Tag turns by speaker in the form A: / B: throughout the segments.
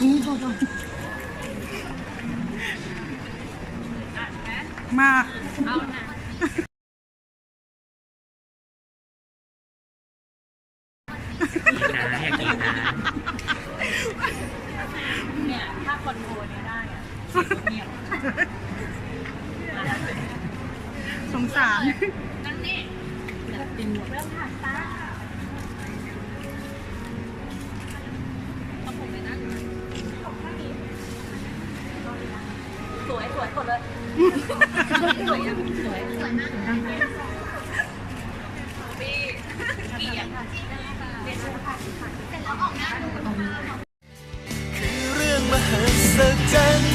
A: นี่โทษมานะ
B: อยากกินนะเนี่ยถ้าคอนโทรลเนี่ยได้อะเงียบ
A: สงสารนั่นนี่แบบตินหมดเรื่องผ่านตาเอาผมไปนั่งส วยสวยกดเลย สวยยังสวยสวยมากพี่เกียรติเป็นเสร็จแล้วออกหน้าดู
C: คือเรื่องมหัศจรรย์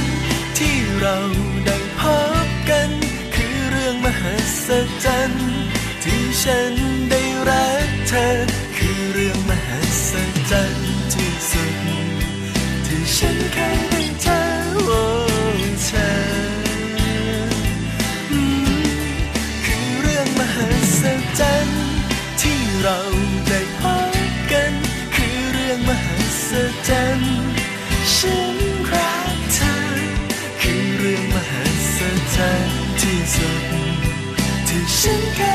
C: ที่เราได้พบกัน คือเรื่องมหัศจรรย์ที่ฉันได้รัก เราได้พบกัน คือเรื่องมหัศจรรย์ฉันรักเธอ คือเรื่องมหัศจรรย์ที่สุดที่ฉันเคย